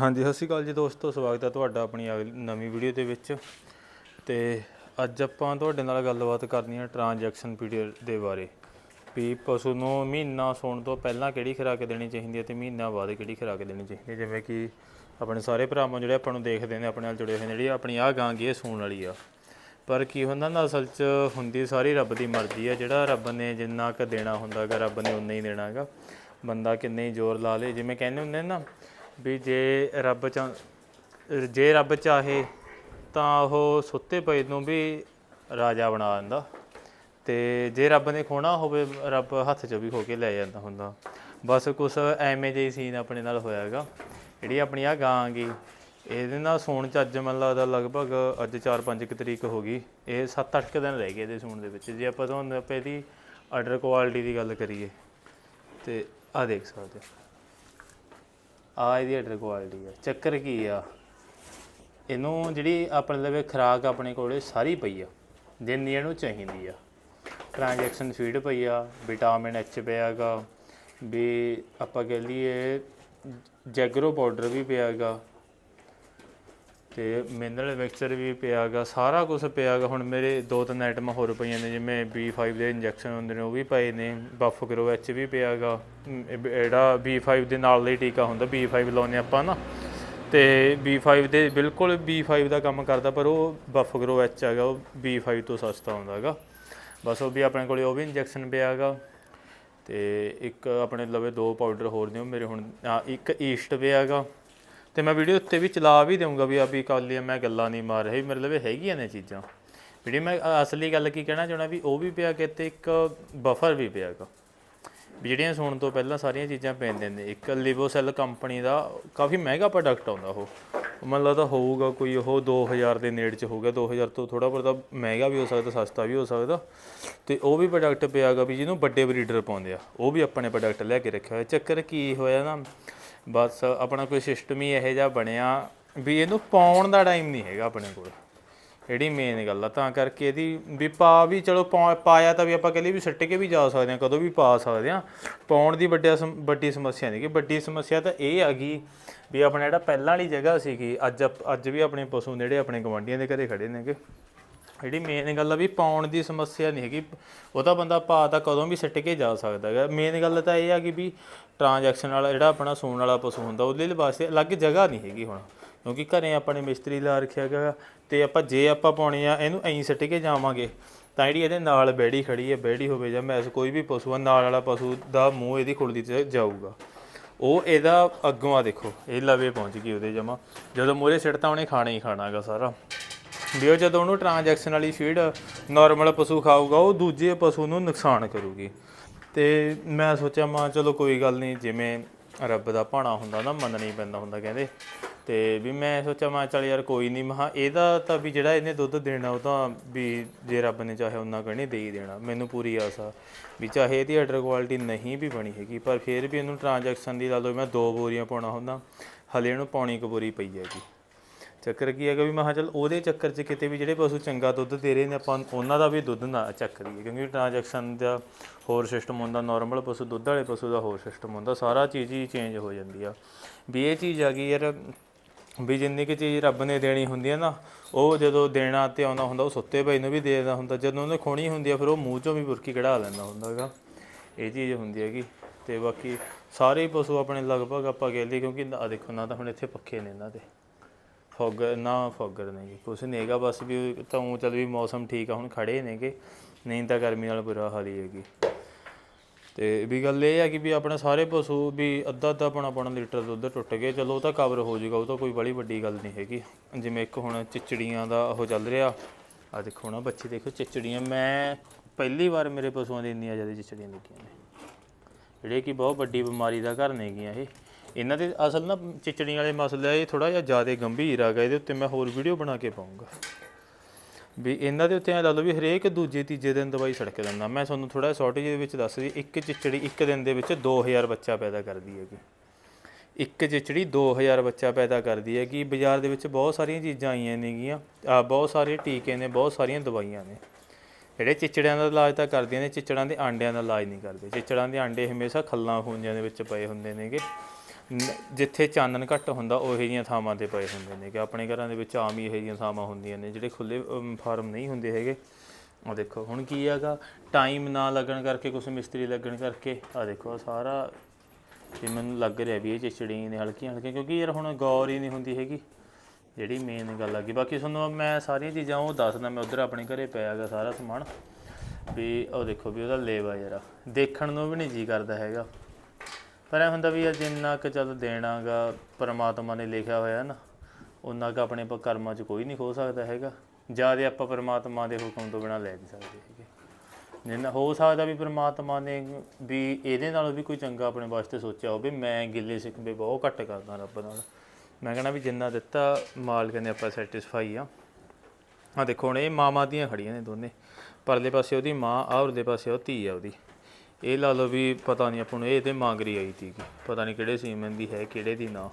ਹਾਂਜੀ, ਸਤਿ ਸ਼੍ਰੀ ਅਕਾਲ ਜੀ ਦੋਸਤੋ, ਸਵਾਗਤ ਹੈ ਤੁਹਾਡਾ ਆਪਣੀ ਅਗਲੀ ਨਵੀਂ ਵੀਡੀਓ ਦੇ ਵਿੱਚ। ਤੇ ਅੱਜ ਆਪਾਂ ਤੁਹਾਡੇ ਨਾਲ ਗੱਲਬਾਤ ਕਰਨੀ ਹੈ ਟ੍ਰਾਂਜੈਕਸ਼ਨ ਪੀਰੀਅਡ ਦੇ ਬਾਰੇ। ਵੀ ਪਸ਼ੂ ਨੂੰ ਮਹੀਨਾ ਸੌਣ ਤੋਂ ਪਹਿਲਾਂ ਕਿਹੜੀ ਖੁਰਾਕ ਦੇਣੀ ਚਾਹੀਦੀ ਹੈ ਤੇ ਮਹੀਨਾ ਬਾਅਦ ਕਿਹੜੀ ਖੁਰਾਕ ਦੇਣੀ ਚਾਹੀਦੀ ਹੈ? ਜਿਵੇਂ ਕਿ ਆਪਣੇ ਸਾਰੇ ਭਰਾਵਾਂ ਜਿਹੜੇ ਆਪਾਂ ਨੂੰ ਦੇਖਦੇ ਨੇ, ਆਪਣੇ ਨਾਲ ਜੁੜੇ ਹੋਏ ਨੇ, ਜਿਹੜੀ ਆਪਣੀ ਆਹ ਗਾਂ ਗੀ ਇਹ ਸੂਣ ਵਾਲੀ ਆ। ਪਰ ਕੀ ਹੁੰਦਾ, ਨਾ ਅਸਲ 'ਚ ਹੁੰਦੀ ਸਾਰੀ ਰੱਬ ਦੀ ਮਰਜ਼ੀ ਹੈ ਜਿਹੜਾ ਰੱਬ ਨੇ ਜਿੰਨਾ ਕੁ ਦੇਣਾ ਹੁੰਦਾ ਹੈਗਾ, ਰੱਬ ਨੇ ਉਨਾ ਹੀ ਦੇਣਾ ਹੈਗਾ। ਬੰਦਾ ਕਿੰਨੇ ਹੀ ਜ਼ੋਰ ਲਾ ਲੇ, ਜਿਵੇਂ ਕਹਿੰਦੇ ਹੁੰਦੇ ਨਾ ਵੀ ਜੇ ਰੱਬ ਚਾ, ਜੇ ਰੱਬ ਚਾਹੇ ਤਾਂ ਉਹ ਸੁੱਤੇ ਪਏ ਨੂੰ ਵੀ ਰਾਜਾ ਬਣਾ ਦਿੰਦਾ। ਤੇ ਜੇ ਰੱਬ ਨੇ ਖੋਣਾ ਹੋਵੇ, ਰੱਬ ਹੱਥ 'ਚ ਵੀ ਖੋ ਕੇ ਲੈ ਜਾਂਦਾ ਹੁੰਦਾ। ਬਸ ਕੁਛ ਐਵੇਂ ਜਿਹੀ ਸੀਨ ਆਪਣੇ ਨਾਲ ਹੋਇਆ ਹੈਗਾ। ਜਿਹੜੀ ਆਪਣੀ ਆ ਗਾਂ ਗੀ ਇਹਦੇ ਨਾਲ ਸੌਣ ਚ ਅੱਜ ਮੈਨੂੰ ਲੱਗਦਾ ਲਗਭਗ ਅੱਜ 4-5 ਤਰੀਕ ਹੋ ਗਈ। ਇਹ 7-8 ਕੁ ਦਿਨ ਰਹਿ ਗਏ ਇਹਦੇ ਸੌਣ ਦੇ ਵਿੱਚ। ਜੇ ਆਪਾਂ ਤੁਹਾਨੂੰ ਆਪਾਂ ਇਹਦੀ ਆਰਡਰ ਕੁਆਲਿਟੀ ਦੀ ਗੱਲ ਕਰੀਏ, ਤੇ ਆ ਦੇਖ ਸਕਦੇ ਹੋ। ਆ ਇਹਦੀ ਆਰਡਰ ਕੁਆਲਿਟੀ ਆ। ਚੱਕਰ ਕੀ ਆ? ਇਹਨੂੰ ਜਿਹੜੀ ਆਪਣੇ ਲਵੇ ਖਰਾਕ ਆਪਣੇ ਕੋਲੇ ਸਾਰੀ ਪਈ ਆ। ਜਿੰਨੀ ਇਹਨੂੰ ਚਾਹੀਦੀ ਆ। ਟ੍ਰਾਂਜੈਕਸ਼ਨ ਫੀਡ ਪਈ ਆ ਵਿਟਾਮਿਨ ਐਚ ਪਿਆਗਾ, ਵੀ ਆਪਾਂ ਕਹਿ ਲਈਏ ਜੈਗਰੋ ਪਾਊਡਰ ਵੀ ਪਿਆਗਾ। ਤੇ ਮਿਨਰਲ ਮਿਕਸਚਰ ਵੀ ਪਿਆਗਾ ਸਾਰਾ ਕੁਝ ਪਿਆਗਾ ਹੁਣ ਮੇਰੇ ਦੋ ਤਿੰਨ ਆਈਟਮਾਂ ਹੋਰ ਪਈਆਂ ਨੇ, ਜਿਵੇਂ B5 ਦੇ ਇੰਜੈਕਸ਼ਨ ਹੁੰਦੇ ਨੇ, ਉਹ ਵੀ ਪਏ ਨੇ। ਬਫ ਗਰੋ ਐਚ ਵੀ ਪਿਆਗਾ ਜਿਹੜਾ B5 ਦੇ ਨਾਲ ਦਾ ਹੀ ਟੀਕਾ ਹੁੰਦਾ B5 ਲਾਉਂਦੇ ਆਪਾਂ ਨਾ। ਤੇ B5 ਦੇ ਬਿਲਕੁਲ B5 ਦਾ ਕੰਮ ਕਰਦਾ, ਪਰ ਉਹ ਬਫ ਗਰੋ ਐਚ ਹੈਗਾ, ਉਹ B5 ਤੋਂ ਸਸਤਾ ਹੁੰਦਾ ਹੈਗਾ ਬਸ ਉਹ ਵੀ ਆਪਣੇ ਕੋਲੇ, ਉਹ ਵੀ ਇੰਜੈਕਸ਼ਨ ਪਿਆਗਾ ਤੇ ਇੱਕ ਆਪਣੇ ਲਵੇ ਦੋ ਪਾਊਡਰ ਹੋਰ ਨੇ, ਉਹ ਮੇਰੇ ਹੁਣ ਇੱਕ ਈਸਟ ਪਿਆਗਾ ਤੇ ਮੈਂ ਵੀਡੀਓ ਉੱਤੇ ਵੀ ਚਲਾ ਵੀ ਦਊਂਗਾ ਵੀ ਆ ਵੀ ਕੱਲ ਮੈਂ ਗੱਲਾਂ ਨਹੀਂ ਮਾਰ ਰਹੀ ਮਤਲਬ ਇਹ ਹੈਗੀਆਂ ਨੇ ਚੀਜ਼ਾਂ। ਵੀਡੀਓ ਮੈਂ ਅਸਲੀ ਗੱਲ ਕੀ ਕਹਿਣਾ ਚਾਹਣਾ ਵੀ ਉਹ ਵੀ ਪਿਆ ਕਿ ਤੇ ਇੱਕ ਬਫਰ ਵੀ ਪਿਆਗਾ ਵੀ ਜਿਹੜੀਆਂ ਸੁਣਨ ਤੋਂ ਪਹਿਲਾਂ ਸਾਰੀਆਂ ਚੀਜ਼ਾਂ ਪੈਂਦੇ ਨੇ, ਇੱਕ ਲਿਵੋਸੈਲ ਕੰਪਨੀ ਦਾ ਕਾਫੀ ਮਹਿੰਗਾ ਪ੍ਰੋਡਕਟ ਆਉਂਦਾ ਉਹ। ਉਹ ਮੈਨੂੰ ਲੱਗਦਾ ਹੋਊਗਾ ਕੋਈ ਉਹ 2000 ਦੇ ਨੇੜ ਚ ਹੋਊਗਾ 2000 ਤੋਂ ਥੋੜਾ ਬਹੁਤਾ ਮਹਿੰਗਾ ਵੀ ਹੋ ਸਕਦਾ, ਸਸਤਾ ਵੀ ਹੋ ਸਕਦਾ। ਤੇ ਉਹ ਵੀ ਪ੍ਰੋਡਕਟ ਪਿਆਗਾ ਵੀ ਜਿਹਨੂੰ ਵੱਡੇ ਬਰੀਡਰ ਪਾਉਂਦੇ ਆ, ਉਹ ਵੀ ਆਪਣੇ ਪ੍ਰੋਡਕਟ ਲੈ ਕੇ ਰੱਖਿਆ ਹੋਇਆ। ਚੱਕਰ ਕੀ ਹੋਇਆ ਨਾ ਬਸ ਆਪਣਾ ਕੋਈ ਸਿਸਟਮ ਹੀ ਇਹੋ ਜਿਹਾ ਬਣਿਆ ਵੀ ਇਹਨੂੰ ਪਾਉਣ ਦਾ ਟਾਈਮ ਨਹੀਂ ਹੈਗਾ ਆਪਣੇ ਕੋਲ। ਜਿਹੜੀ ਮੇਨ ਗੱਲ ਆ, ਤਾਂ ਕਰਕੇ ਇਹਦੀ ਵੀ ਪਾ ਵੀ ਚਲੋ ਪਾ- ਪਾਇਆ ਤਾਂ ਵੀ ਆਪਾਂ ਕਹਿੰਦੇ ਵੀ ਸਿੱਟ ਕੇ ਵੀ ਜਾ ਸਕਦੇ ਆ ਕਦੋਂ ਵੀ ਪਾ ਸਕਦੇ ਆ ਪਾਉਣ ਦੀ ਵੱਡਿਆ ਸਮ- ਵੱਡੀ ਸਮੱਸਿਆ ਨਹੀਂ ਕਿ ਵੱਡੀ ਸਮੱਸਿਆ ਤਾਂ ਇਹ ਆ ਗਈ ਵੀ ਆਪਣਾ ਜਿਹੜਾ ਪਹਿਲਾਂ ਵਾਲੀ ਜਗ੍ਹਾ ਸੀਗੀ, ਅੱਜ ਆਪ- ਅੱਜ ਵੀ ਆਪਣੇ ਪਸ਼ੂ ਜਿਹੜੇ ਆਪਣੇ ਗਵਾਂਢੀਆਂ ਦੇ ਘਰੇ ਖੜੇ ਨੇਗੇ। ਜਿਹੜੀ ਮੇਨ ਗੱਲ ਆ ਵੀ ਪਾਉਣ ਦੀ ਸਮੱਸਿਆ ਨਹੀਂ ਹੈਗੀ। ਉਹ ਤਾਂ ਬੰਦਾ ਪਾ ਤਾਂ ਕਦੋਂ ਵੀ ਸਿੱਟ ਕੇ ਜਾ ਸਕਦਾ ਹੈਗਾ। ਮੇਨ ਗੱਲ ਤਾਂ ਇਹ ਆ ਕਿ ਵੀ ਟ੍ਰਾਂਜੈਕਸ਼ਨ ਵਾਲਾ, ਜਿਹੜਾ ਆਪਣਾ ਸੂਣ ਵਾਲਾ ਪਸ਼ੂ ਹੁੰਦਾ, ਉਹਦੇ ਲਈ ਵਾਸਤੇ ਅਲੱਗ ਜਗ੍ਹਾ ਨਹੀਂ ਹੈਗੀ ਹੁਣ। ਕਿਉਂਕਿ ਘਰੇ ਆਪਣੇ ਮਿਸਤਰੀ ਲਾ ਰੱਖਿਆ ਹੈਗਾ ਤੇ ਆਪਾਂ ਜੇ ਆਪਾਂ ਪਾਉਣੇ ਆ, ਇਹਨੂੰ ਐਂ ਸਿੱਟ ਕੇ ਜਾਵਾਂਗੇ, ਤਾਂ ਜਿਹੜੀ ਇਹਦੇ ਨਾਲ ਬੈੜੀ ਖੜੀ ਹੈ, ਬੈੜੀ ਹੋਵੇ ਜਾਂ ਮੈਸ ਕੋਈ ਵੀ ਪਸ਼ੂ ਆ, ਨਾਲ ਵਾਲਾ ਪਸ਼ੂ ਦਾ ਮੂੰਹ ਇਹਦੀ ਖੁਰਲੀ 'ਚ ਜਾਊਗਾ। ਉਹ ਇਹਦਾ ਅੱਗੋਂ ਆ ਦੇਖੋ, ਇਹ ਲਵੇ ਪਹੁੰਚ ਗਈ ਉਹਦੇ ਜਮਾ। ਜਦੋਂ ਮੂਹਰੇ ਸਿੱਟਤਾ ਉਹਨੇ ਖਾਣਾ ਹੀ ਖਾਣਾਗਾ ਸਾਰਾ। ਵੀ ਉਹ ਜਦੋਂ ਉਹਨੂੰ ਟ੍ਰਾਂਜੈਕਸ਼ਨ ਵਾਲੀ ਫੀਡ ਨਾਰਮਲ ਪਸ਼ੂ ਖਾਊਗਾ, ਉਹ ਦੂਜੇ ਪਸ਼ੂ ਨੂੰ ਨੁਕਸਾਨ ਕਰੂਗੀ। ਤੇ ਮੈਂ ਸੋਚਿਆ, ਮਾਂ ਚਲੋ ਕੋਈ ਗੱਲ ਨਹੀਂ, ਜਿਵੇਂ ਰੱਬ ਦਾ ਭਾਣਾ ਹੁੰਦਾ ਨਾ, ਮੰਨਣਾ ਹੀ ਪੈਂਦਾ ਹੁੰਦਾ ਕਹਿੰਦੇ। ਤੇ ਵੀ ਮੈਂ ਸੋਚਿਆ, ਮੈਂ ਚੱਲ ਯਾਰ ਕੋਈ ਨਹੀਂ ਮਹਾ ਇਹਦਾ ਤਾਂ ਵੀ ਜਿਹੜਾ ਇਹਨੇ ਦੁੱਧ ਦੇਣਾ, ਉਹ ਤਾਂ ਵੀ ਜੇ ਰੱਬ ਨੇ ਚਾਹੇ ਉਹਨਾਂ ਕਰਨੀ ਦੇ ਹੀ ਦੇਣਾ, ਮੈਨੂੰ ਪੂਰੀ ਆਸ ਆ। ਵੀ ਚਾਹੇ ਇਹਦੀ ਆਰਡਰ ਕੁਆਲਿਟੀ ਨਹੀਂ ਵੀ ਬਣੀ ਹੈਗੀ, ਪਰ ਫਿਰ ਵੀ ਇਹਨੂੰ ਟ੍ਰਾਂਜੈਕਸ਼ਨ ਦੀ ਲਾ ਲਓ, ਮੈਂ ਦੋ ਬੋਰੀਆਂ ਪਾਉਣਾ ਹੁੰਦਾ, ਹਲੇ ਇਹਨੂੰ ਪਾਉਣੀ ਇੱਕ ਬੋਰੀ ਪਈ ਹੈਗੀ। ਚੱਕਰ ਕੀ ਹੈਗਾ ਵੀ ਮੈਂ ਕਿਹਾ ਚੱਲ ਉਹਦੇ ਚੱਕਰ 'ਚ ਕਿਤੇ ਵੀ ਜਿਹੜੇ ਪਸ਼ੂ ਚੰਗਾ ਦੁੱਧ ਦੇ ਰਹੇ ਨੇ, ਆਪਾਂ ਉਹਨਾਂ ਦਾ ਵੀ ਦੁੱਧ ਨਾ ਚੱਕ ਲਈਏ, ਕਿਉਂਕਿ ਟ੍ਰਾਂਜੈਕਸ਼ਨ ਦਾ ਹੋਰ ਸਿਸਟਮ ਹੁੰਦਾ ਨਾਰਮਲ ਪਸ਼ੂ, ਦੁੱਧ ਵਾਲੇ ਪਸ਼ੂ ਦਾ ਹੋਰ ਸਿਸਟਮ ਹੁੰਦਾ, ਸਾਰਾ ਚੀਜ਼ ਹੀ ਚੇਂਜ ਹੋ ਜਾਂਦੀ ਆ। ਵੀ ਇਹ ਚੀਜ਼ ਆ ਗਈ ਯਾਰ, ਵੀ ਜਿੰਨੀ ਕਿ ਚੀਜ਼ ਰੱਬ ਨੇ ਦੇਣੀ ਹੁੰਦੀ ਹੈ ਨਾ, ਉਹ ਜਦੋਂ ਦੇਣਾ ਤੇ ਆਉਂਦਾ ਹੁੰਦਾ, ਉਹ ਸੁੱਤੇ ਪਈ ਨੂੰ ਵੀ ਦੇ ਦਿੰਦਾ ਹੁੰਦਾ, ਜਦੋਂ ਉਹਨੇ ਖੋਣੀ ਹੁੰਦੀ ਆ, ਫਿਰ ਉਹ ਮੂੰਹ ਚੋਂ ਵੀ ਬੁਰਕੀ ਕਢਾ ਲੈਂਦਾ ਹੁੰਦਾ ਹੈਗਾ। ਇਹ ਚੀਜ਼ ਹੁੰਦੀ ਹੈਗੀ, ਤੇ ਬਾਕੀ ਸਾਰੇ ਹੀ ਪਸ਼ੂ ਆਪਣੇ ਲਗਭਗ ਆਪਾਂ ਕਹਿ ਲਈਏ, ਕਿਉਂਕਿ ਆ ਦੇਖੋ ਨਾ ਤਾਂ ਹੁਣ ਇੱਥੇ ਪੱਖੇ ਨੇ ਇਹਨਾਂ ਦੇ। ਫੋਗਰ ਨਾ ਫੋਗਰ ਨਹੀਂ ਕੁਛ ਨਹੀਂ ਹੈਗਾ, ਬਸ ਵੀ ਤਾਂ ਉਹ ਚੱਲ ਵੀ ਮੌਸਮ ਠੀਕ ਆ, ਹੁਣ ਖੜੇ ਨੇਗੇ, ਨਹੀਂ ਤਾਂ ਗਰਮੀ ਨਾਲ ਬੁਰਾ ਹਾਲ ਹੀ ਹੈਗੀ। ਤੇ ਵੀ ਗੱਲ ਇਹ ਹੈ ਕਿ ਵੀ ਆਪਣੇ ਸਾਰੇ ਪਸ਼ੂ ਵੀ ਅੱਧਾ ਅੱਧਾ ਪੌਣਾ ਪੌਣਾ ਲੀਟਰ ਦੁੱਧ ਟੁੱਟ ਗਏ, ਚਲੋ ਉਹ ਤਾਂ ਕਵਰ ਹੋ ਜਾਊਗਾ, ਉਹ ਤਾਂ ਕੋਈ ਬੜੀ ਵੱਡੀ ਗੱਲ ਨਹੀਂ ਹੈਗੀ। ਜਿਵੇਂ ਇੱਕ ਹੁਣ ਚਿਚੜੀਆਂ ਦਾ ਉਹ ਚੱਲ ਰਿਹਾ ਆ ਦੇਖੋ ਨਾ ਬੱਚੇ ਦੇਖੋ ਚਿਚੜੀਆਂ, ਮੈਂ ਪਹਿਲੀ ਵਾਰ ਮੇਰੇ ਪਸ਼ੂਆਂ ਦੇ ਇੰਨੀਆਂ ਜ਼ਿਆਦਾ ਚਿਚੜੀਆਂ ਦੇਖੀਆਂ ਨੇ। ਜਿਹੜੇ ਕਿ ਬਹੁਤ ਵੱਡੀ ਬਿਮਾਰੀ ਦਾ ਘਰ ਨੇਗੀਆਂ ਇਹ। ਇਹਨਾਂ ਦੇ ਅਸਲ ਨਾ ਚਿਚੜੀਆਂ ਵਾਲੇ ਮਸਲੇ ਇਹ ਥੋੜਾ ਜਿਹਾ ਜ਼ਿਆਦਾ ਗੰਭੀਰ ਹੈਗਾ ਇਹਦੇ ਉੱਤੇ ਮੈਂ ਹੋਰ ਵੀਡੀਓ ਬਣਾ ਕੇ ਪਾਉਂਗਾ। ਵੀ ਇਹਨਾਂ ਦੇ ਉੱਤੇ ਐ ਲਾ ਲਓ ਵੀ ਹਰੇਕ ਦੂਜੇ ਤੀਜੇ ਦਿਨ ਦਵਾਈ ਛੜਕ ਦਿੰਦਾ। ਮੈਂ ਤੁਹਾਨੂੰ ਥੋੜਾ ਸ਼ਾਰਟੇਜ ਦੇ ਵਿੱਚ ਦੱਸ ਦੀ ਇੱਕ ਚਿਚੜੀ ਇੱਕ ਦਿਨ ਦੇ ਵਿੱਚ 2000 ਬੱਚਾ ਪੈਦਾ ਕਰਦੀ ਹੈਗੀ। ਇੱਕ ਚਿਚੜੀ 2000 ਬੱਚਾ ਪੈਦਾ ਕਰਦੀ ਹੈਗੀ। ਬਾਜ਼ਾਰ ਦੇ ਵਿੱਚ ਬਹੁਤ ਸਾਰੀਆਂ ਚੀਜ਼ਾਂ ਆਈਆਂ ਨੇਗੀਆਂ। ਬਹੁਤ ਸਾਰੇ ਟੀਕੇ ਨੇ, ਬਹੁਤ ਸਾਰੀਆਂ ਦਵਾਈਆਂ ਨੇ। ਜਿਹੜੇ ਚਿਚੜਿਆਂ ਦਾ ਇਲਾਜ ਤਾਂ ਕਰਦੀਆਂ ਨੇ, ਚਿਚੜਾਂ ਦੇ ਆਂਡਿਆਂ ਦਾ ਇਲਾਜ ਨਹੀਂ ਕਰਦੇ। ਚਿਚੜਾਂ ਦੇ ਆਂਡੇ ਹਮੇਸ਼ਾ ਖੱਲਾਂ ਖੂੰਜਾਂ ਦੇ ਵਿੱਚ ਪਏ ਹੁੰਦੇ ਨੇਗੇ। ਜਿੱਥੇ ਚਾਨਣ ਘੱਟ ਹੁੰਦਾ, ਉਹੋ ਜਿਹੀਆਂ ਥਾਵਾਂ ਤੇ ਪਏ ਹੁੰਦੇ ਨੇ ਕਿ ਆਪਣੇ ਘਰਾਂ ਦੇ ਵਿੱਚ ਆਮ ਹੀ ਇਹੋ ਜਿਹੀਆਂ ਥਾਵਾਂ ਹੁੰਦੀਆਂ ਨੇ ਜਿਹੜੇ ਖੁੱਲੇ ਫਾਰਮ ਨਹੀਂ ਹੁੰਦੇ ਹੈਗੇ। ਆ ਦੇਖੋ, ਹੁਣ ਕੀ ਹੈਗਾ? ਟਾਈਮ ਨਾ ਲੱਗਣ ਕਰਕੇ ਕੁਝ ਮਿਸਤਰੀ ਲੱਗਣ ਕਰਕੇ ਆ ਦੇਖੋ ਸਾਰਾ ਤੇ ਮੈਨੂੰ ਲੱਗ ਰਿਹਾ ਵੀ ਇਹ ਚਿਚੜੀ ਨੇ, ਹਲਕੀਆਂ ਹਲਕੀਆਂ, ਕਿਉਂਕਿ ਯਾਰ ਹੁਣ ਗੌਰ ਹੀ ਨਹੀਂ ਹੁੰਦੀ ਹੈਗੀ। ਜਿਹੜੀ ਮੇਨ ਗੱਲ ਆ ਗਈ ਬਾਕੀ ਤੁਹਾਨੂੰ ਮੈਂ ਸਾਰੀਆਂ ਚੀਜ਼ਾਂ ਉਹ ਦੱਸਦਾ, ਮੈਂ ਉਧਰ ਆਪਣੇ ਘਰੇ ਪਿਆ ਹੈਗਾ ਸਾਰਾ ਸਮਾਨ। ਵੀ ਉਹ ਦੇਖੋ ਵੀ ਉਹਦਾ ਲੇਵਾ ਯਾਰ, ਦੇਖਣ ਨੂੰ ਵੀ ਨਹੀਂ ਜੀ ਕਰਦਾ ਹੈਗਾ। ਪਰ ਇਹ ਹੁੰਦਾ ਵੀ ਯਾਰ ਜਿੰਨਾ ਕੁ ਚੱਲ ਦੇਣਾਗਾ ਪਰਮਾਤਮਾ ਨੇ ਲਿਖਿਆ ਹੋਇਆ ਨਾ ਉਹਨਾਂ ਕੁ ਆਪਣੇ ਪ- ਕਰਮਾਂ 'ਚ ਕੋਈ ਨਹੀਂ ਖੋ ਸਕਦਾ ਹੈਗਾ। ਜਿਆਦੇ ਆਪਾਂ ਪਰਮਾਤਮਾ ਦੇ ਹੁਕਮ ਤੋਂ ਬਿਨਾਂ ਲੈ ਨਹੀਂ ਸਕਦੇ ਹੈਗੇ। ਜਿੰਨਾ ਹੋ ਸਕਦਾ ਵੀ ਪਰਮਾਤਮਾ ਨੇ ਵੀ ਇਹਦੇ ਨਾਲੋਂ ਵੀ ਕੋਈ ਚੰਗਾ ਆਪਣੇ ਵਾਸਤੇ ਸੋਚਿਆ ਹੋਵੇ, ਮੈਂ ਗਿੱਲੇ ਸਿੱਖਵੇ ਬਹੁਤ ਘੱਟ ਕਰਦਾ ਰੱਬ ਨਾਲ। ਮੈਂ ਕਹਿੰਦਾ ਵੀ ਜਿੰਨਾ ਦਿੱਤਾ ਮਾਲਕ ਨੇ ਆਪਾਂ ਸੈਟੀਸਫਾਈ ਆ। ਆ ਦੇਖੋ ਹੁਣ ਇਹ ਮਾਮਾ ਦੀਆਂ ਖੜੀਆਂ ਨੇ ਦੋਨੇ। ਪਰਲੇ ਪਾਸੇ ਉਹਦੀ ਮਾਂ ਆ, ਉਰਲੇ ਪਾਸੇ ਉਹ ਧੀ ਆ ਉਹਦੀ। ਇਹ ਲਾ ਲਓ ਵੀ ਪਤਾ ਨਹੀਂ ਆਪਾਂ ਨੂੰ, ਇਹ ਤੇ ਮਾਂਗਰੀ ਆਈ ਸੀ ਪਤਾ ਨਹੀਂ ਕਿਹੜੇ ਸੀਮਨ ਦੀ ਹੈ, ਕਿਹੜੇ ਦੀ ਨਾ।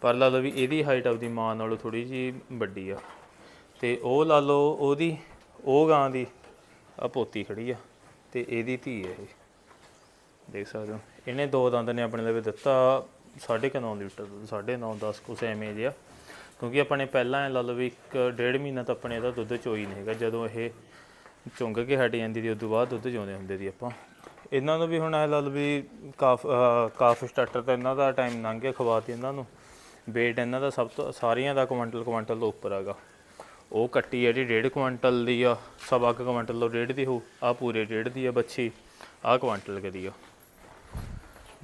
ਪਰ ਲਾ ਲਓ ਵੀ ਇਹਦੀ ਹਾਈਟ ਆਪਦੀ ਮਾਂ ਨਾਲੋਂ ਥੋੜੀ ਜੀ ਵੱਡੀ ਆ। ਤੇ ਉਹ ਲਾ ਲਓ ਉਹਦੀ, ਉਹ ਗਾਂ ਦੀ ਆ ਪੋਤੀ ਖੜੀ ਆ, ਤੇ ਇਹਦੀ ਧੀ ਹੈ ਇਹ। ਦੇਖ ਸਕਦੇ ਹੋ, ਇਹਨੇ ਦੋ ਦੰਦ ਨੇ ਆਪਣੇ ਲਈ ਦਿੱਤਾ 9.5 ਲੀਟਰ ਦੁੱਧ 9.5 10 ਕੁਛ ਐਵੇਂ ਜਿਹਾ। ਕਿਉਂਕਿ ਆਪਾਂ ਨੇ ਪਹਿਲਾਂ ਇਹ ਲਾ ਲਓ ਵੀ ਇੱਕ ਡੇਢ ਮਹੀਨਾ ਤਾਂ ਆਪਣੇ ਇਹਦਾ ਦੁੱਧ ਚੋਈ ਨਹੀਂ ਹੈਗਾ, ਜਦੋਂ ਇਹ ਚੁੰਗ ਕੇ ਹਟ ਜਾਂਦੀ ਸੀ ਤੋਂ ਬਾਅਦ ਦੁੱਧ ਚੋਂਦੇ ਹੁੰਦੇ ਸੀ ਆਪਾਂ। ਇਹਨਾਂ ਨੂੰ ਵੀ ਹੁਣ ਇਹ ਲਾ ਲਓ ਵੀ ਕਾਫ ਕਾਫ ਸਟਾਰਟਰ ਤਾਂ ਇਹਨਾਂ ਦਾ ਟਾਈਮ ਲੰਘ ਗਿਆ, ਖਵਾਤੀ ਇਹਨਾਂ ਨੂੰ। weight ਇਹਨਾਂ ਦਾ ਸਭ ਤੋਂ ਸਾਰੀਆਂ ਦਾ ਕੁਇੰਟਲ ਕੁਇੰਟਲ ਤੋਂ ਉੱਪਰ ਹੈਗਾ। ਉਹ ਕੱਟੀ ਹੈ ਜਿਹੜੀ ਡੇਢ ਕੁਇੰਟਲ ਦੀ ਆ, ਸਵਾ ਕੁ ਕੁਇੰਟਲ ਤੋਂ ਡੇਢ ਦੀ ਹੋ ਆ ਪੂਰੇ ਡੇਢ ਦੀ ਆ ਬੱਚੀ ਆ ਕੁਇੰਟਲ ਕਦੀ ਆ।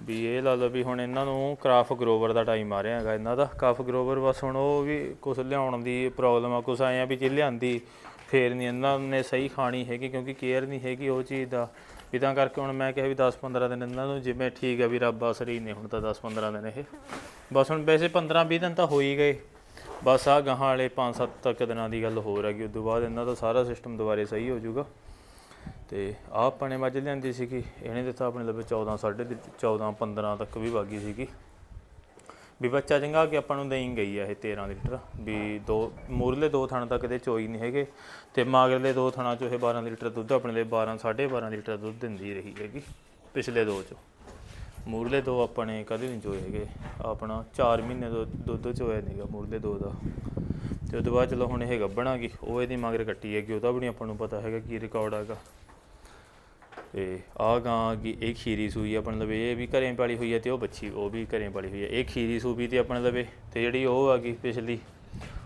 ਵੀ ਇਹ ਲਾ ਲਓ ਵੀ ਹੁਣ ਇਹਨਾਂ ਨੂੰ ਕਰਾਫ ਗਰੋਵਰ ਦਾ ਟਾਈਮ ਆ ਰਿਹਾ ਹੈਗਾ ਇਹਨਾਂ ਦਾ। ਕਾਫ ਗਰੋਵਰ ਬਸ ਹੁਣ ਉਹ ਵੀ ਕੁਝ ਲਿਆਉਣ ਦੀ ਪ੍ਰੋਬਲਮ ਆ ਕੁਝ ਆਇਆ ਵੀ ਜੇ ਲਿਆਂਦੀ, ਫੇਰ ਨਹੀਂ ਇਹਨਾਂ ਨੇ ਸਹੀ ਖਾਣੀ ਹੈਗੀ ਕਿਉਂਕਿ ਕੇਅਰ ਨਹੀਂ ਹੈਗੀ ਉਹ ਚੀਜ਼ ਦਾ। ਵੀ ਤਾਂ ਕਰਕੇ ਹੁਣ ਮੈਂ ਕਿਹਾ ਵੀ 10-15 ਦਿਨ ਇਹਨਾਂ ਨੂੰ ਜਿਵੇਂ ਠੀਕ ਹੈ ਵੀ ਰੱਬ ਆਸਰੀ ਨੇ ਹੁਣ ਤਾਂ 10-15 ਦਿਨ ਇਹ। ਬਸ ਹੁਣ ਵੈਸੇ 15-20 ਦਿਨ ਤਾਂ ਹੋ ਹੀ ਗਏ। ਬਸ ਆ ਗਾਹਾਂ ਵਾਲੇ 5-7 ਤੱਕ ਦਿਨਾਂ ਦੀ ਗੱਲ ਹੋਰ ਹੈਗੀ, ਉਦੋਂ ਬਾਅਦ ਇਹਨਾਂ ਦਾ ਸਾਰਾ ਸਿਸਟਮ ਦੁਬਾਰੇ ਸਹੀ ਹੋ ਜਾਊਗਾ। ਤੇ ਆਹ ਆਪਾਂ ਮੱਝ ਲਿਆਂਦੀ ਸੀਗੀ, ਇਹਨੇ ਦਿੱਤਾ ਆਪਣੇ ਲਵੇ 14 ਸਾਢੇ 14 15 ਤੱਕ ਵੀ ਵਾਗੀ ਸੀਗੀ। ਵੀ ਬੱਚਾ ਚੰਗਾ ਕਿ ਆਪਾਂ ਨੂੰ ਦਹੀਂ ਗਈ ਆ ਇਹ 13 ਲੀਟਰ। ਵੀ ਦੋ, ਮੂਰਲੇ ਦੋ ਥਣ ਤੱਕ ਦੇ ਚੋਈ ਨਹੀਂ ਹੈਗੇ ਤੇ ਮਾਗਰਲੇ ਦੋ ਥਣਾਂ ਚੋਂ ਇਹ 12 ਲੀਟਰ ਦੁੱਧ ਆਪਣੇ ਲਈ 12 12.5 ਲੀਟਰ ਦੁੱਧ ਦਿੰਦੀ ਰਹੀ ਹੈਗੀ ਪਿਛਲੇ ਦੋ ਚੋਂ। ਮੂਰਲੇ ਦੋ ਆਪਣੇ ਕਦੇ ਨਹੀਂ ਚੋਏ ਹੈਗੇ। ਆਪਣਾ 4 ਮਹੀਨੇ ਤੋਂ ਦੁੱਧ ਚੋਇਆ ਨਹੀਂਗਾ ਮੂਰਲੇ ਦੋ ਦਾ। ਤੇ ਉਹ ਤੋਂ ਬਾਅਦ ਚਲੋ ਹੁਣ ਇਹ ਗੱਭਣ ਗਈ, ਉਹ ਇਹਦੀ ਮਗਰ ਕੱਟੀ ਹੈਗੀ, ਉਹਦਾ ਵੀ ਨਹੀਂ ਆਪਾਂ ਨੂੰ ਪਤਾ ਹੈਗਾ ਕੀ ਰਿਕਾਰਡ ਹੈਗਾ। ਤੇ ਆ ਗਾਂ ਕੀ ਇਹ ਖੀਰੀ ਸੂਈ ਆ ਲਵੇ, ਇਹ ਵੀ ਘਰੇ ਪਾਲੀ ਹੋਈ ਹੈ ਤੇ ਉਹ ਬੱਚੀ, ਉਹ ਵੀ ਘਰੇ ਪਾਲੀ ਹੋਈ ਹੈ। ਇਹ ਖੀਰੀ ਸੂਪੀ ਤੇ ਆਪਣੇ ਲਵੇ ਤੇ ਜਿਹੜੀ ਉਹ ਆ ਗਈ ਪਿਛਲੀ,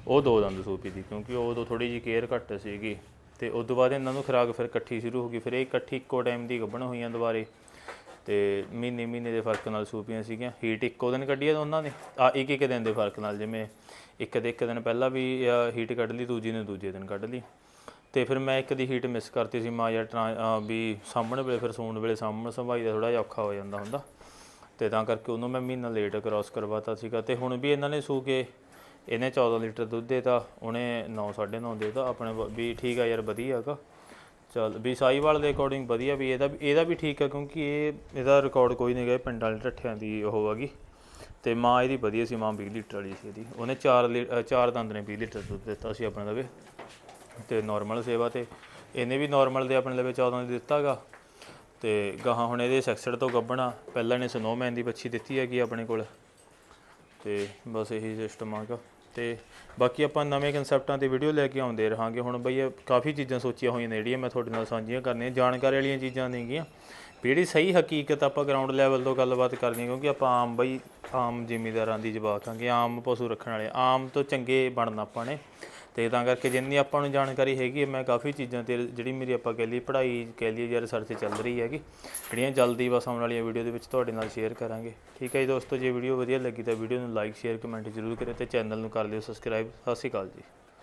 ਉਹ ਦੋ ਦੰਦ ਸੂਪੀ ਦੀ, ਕਿਉਂਕਿ ਉਦੋਂ ਥੋੜੀ ਜੀ ਕੇਅਰ ਘੱਟ ਸੀਗੀ ਤੇ ਉਸ ਤੋਂ ਬਾਅਦ ਇਹਨਾਂ ਨੂੰ ਖੁਰਾਕ ਫਿਰ ਇਕੱਠੀ ਸ਼ੁਰੂ ਹੋ ਗਈ, ਫਿਰ ਇਹ ਇਕੱਠੀ ਇੱਕੋ ਟਾਈਮ ਦੀ ਗੱਭਣ ਹੋਈਆਂ ਦੁਬਾਰੇ ਤੇ ਮਹੀਨੇ ਮਹੀਨੇ ਦੇ ਫ਼ਰਕ ਨਾਲ ਸੂਪੀਆਂ ਸੀਗੀਆਂ ਹੀਟ ਇੱਕੋ ਦਿਨ ਕੱਢੀ ਆ ਉਹਨਾਂ ਨੇ ਆ ਇੱਕ ਇੱਕ ਦਿਨ ਦੇ ਫ਼ਰਕ ਨਾਲ, ਜਿਵੇਂ ਇੱਕ ਦੇ ਇੱਕ ਦਿਨ ਪਹਿਲਾਂ ਵੀ ਹੀਟ ਕੱਢ ਲਈ, ਦੂਜੀ ਨੇ ਦੂਜੇ ਦਿਨ ਕੱਢ ਲਈ। ਤੇ ਫਿਰ ਮੈਂ ਇੱਕ ਦੀ ਹੀਟ ਮਿਸ ਕਰਤੀ ਸੀ, ਮਾਂ ਯਾਰ ਟਰਾਂ- ਵੀ ਸਾਹਮਣੇ ਵੇਲੇ, ਫਿਰ ਸੌਣ ਵੇਲੇ ਸਾਹਮਣੇ ਸੰਭਾਈ ਦਾ ਥੋੜਾ ਜਿਹਾ ਔਖਾ ਹੋ ਜਾਂਦਾ ਹੁੰਦਾ। ਤੇ ਤਾਂ ਕਰਕੇ ਉਹਨੂੰ ਮੈਂ ਮਹੀਨਾ ਲੇਟ ਕ੍ਰਾਸ ਕਰਵਾਤਾ ਸੀਗਾ ਤੇ ਹੁਣ ਵੀ ਇਹਨਾਂ ਨੇ ਸੂ ਕੇ ਇਹਨੇ 14 ਲੀਟਰ ਦੁੱਧ ਦੇਤਾ, ਉਹਨੇ 9 9.5 ਦੇਤਾ। ਆਪਣੇ ਵ- ਵੀ ਠੀਕ ਆ ਯਾਰ, ਵਧੀਆ ਹੈਗਾ। ਚਲ, ਵੀ ਸਾਈਵਾਲ ਦੇ ਅਕੋਰਡਿੰਗ ਵਧੀਆ ਵੀ ਇਹਦਾ ਵੀ ਇਹਦਾ ਵੀ ਠੀਕ ਆ ਕਿਉਂਕਿ ਇਹ ਇਹਦਾ ਰਿਕਾਰਡ ਕੋਈ ਨਹੀਂ ਗਿਆ ਪਿੰਡ ਵਾਲੇ ਢੱਠਿਆਂ ਦੀ ਉਹ ਹੈਗੀ। ਤੇ ਮਾਂ ਇਹਦੀ ਵਧੀਆ ਸੀ, ਮਾਂ 20 ਲੀਟਰ ਵਾਲੀ ਸੀ ਇਹਦੀ। ਉਹਨੇ 4 ਚਾਰ ਦੰਦ ਨੇ 20 ਲੀਟਰ ਦੁੱਧ ਦਿੱਤਾ ਸੀ ਆਪਣੇ ਵੀ ਤੇ ਨਾਰਮਲ ਸੇਵਾ ਤੇ। ਇਹਨੇ ਵੀ ਨਾਰਮਲ ਦੇ ਆਪਣੇ ਲਵੇ 14 ਦੇ ਦਿੱਤਾਗਾ। ਤੇ ਗਾਹਾਂ ਹੁਣ ਇਹਦੇ ਸੈਕਸਡ ਤੋਂ ਗੱਬਣਾ ਪਹਿਲਾਂ ਇਹਨੇ ਸਨੋਮੈਨ ਦੀ ਬੱਚੀ ਦਿੱਤੀ ਹੈਗੀ ਆਪਣੇ ਕੋਲ। ਤੇ ਬਸ ਇਹੀ ਸਿਸਟਮ ਆਗਾ ਤੇ ਬਾਕੀ ਆਪਾਂ ਨਵੇਂ ਕਨਸੈਪਟਾਂ ਤੇ ਵੀਡੀਓ ਲੈ ਕੇ ਆਉਂਦੇ ਰਹਾਂਗੇ। ਹੁਣ ਬਈ ਇਹ ਕਾਫੀ ਚੀਜ਼ਾਂ ਸੋਚੀਆਂ ਹੋਈਆਂ ਨੇ ਜਿਹੜੀਆਂ ਮੈਂ ਤੁਹਾਡੇ ਨਾਲ ਸਾਂਝੀਆਂ ਕਰਨੀਆਂ। ਜਾਣਕਾਰੀ ਵਾਲੀਆਂ ਚੀਜ਼ਾਂ ਨੇਗੀਆਂ ਵੀ ਜਿਹੜੀ ਸਹੀ ਹਕੀਕਤ ਆਪਾਂ ਗਰਾਊਂਡ ਲੈਵਲ ਤੋਂ ਗੱਲਬਾਤ ਕਰਨੀ ਕਿਉਂਕਿ ਆਪਾਂ ਆਮ ਬਈ, ਆਮ ਜ਼ਿਮੀਦਾਰਾਂ ਦੀ ਜਵਾਕ ਆਂਗੇ, ਆਮ ਪਸ਼ੂ ਰੱਖਣ ਵਾਲੇ, ਆਮ ਤੋਂ ਚੰਗੇ ਬਣਨਾ ਆਪਾਂ ਨੇ। ਤੇ ਤਾਂ ਕਰਕੇ ਜਿੰਨੀ ਆਪਾਂ ਨੂੰ ਜਾਣਕਾਰੀ ਹੈਗੀ ਹੈ, ਮੈਂ ਕਾਫੀ ਚੀਜ਼ਾਂ ਤੇ ਜਿਹੜੀ ਮੇਰੀ ਆਪਾਂ ਕਹਿ ਲਈ ਪੜ੍ਹਾਈ ਕਹਿ ਲਈ ਜਾਂ ਰਿਸਰਚ ਚੱਲ ਰਹੀ ਹੈਗੀ ਜਿਹੜੀਆਂ ਜਲਦੀ ਬਸ ਆਉਣ ਵਾਲੀਆਂ ਵੀਡੀਓ ਦੇ ਵਿੱਚ ਤੁਹਾਡੇ ਨਾਲ ਸ਼ੇਅਰ ਕਰਾਂਗੇ। ਠੀਕ ਹੈ ਜੀ ਦੋਸਤੋ ਜੇ ਵੀਡੀਓ ਵਧੀਆ ਲੱਗੀ ਤਾਂ ਵੀਡੀਓ ਨੂੰ ਲਾਈਕ ਸ਼ੇਅਰ ਕਮੈਂਟ ਜ਼ਰੂਰ ਕਰਿਓ ਤੇ ਚੈਨਲ ਨੂੰ ਕਰ ਲਿਓ ਸਬਸਕ੍ਰਾਈਬ ਸਤਿ ਸ਼੍ਰੀ ਅਕਾਲ ਜੀ।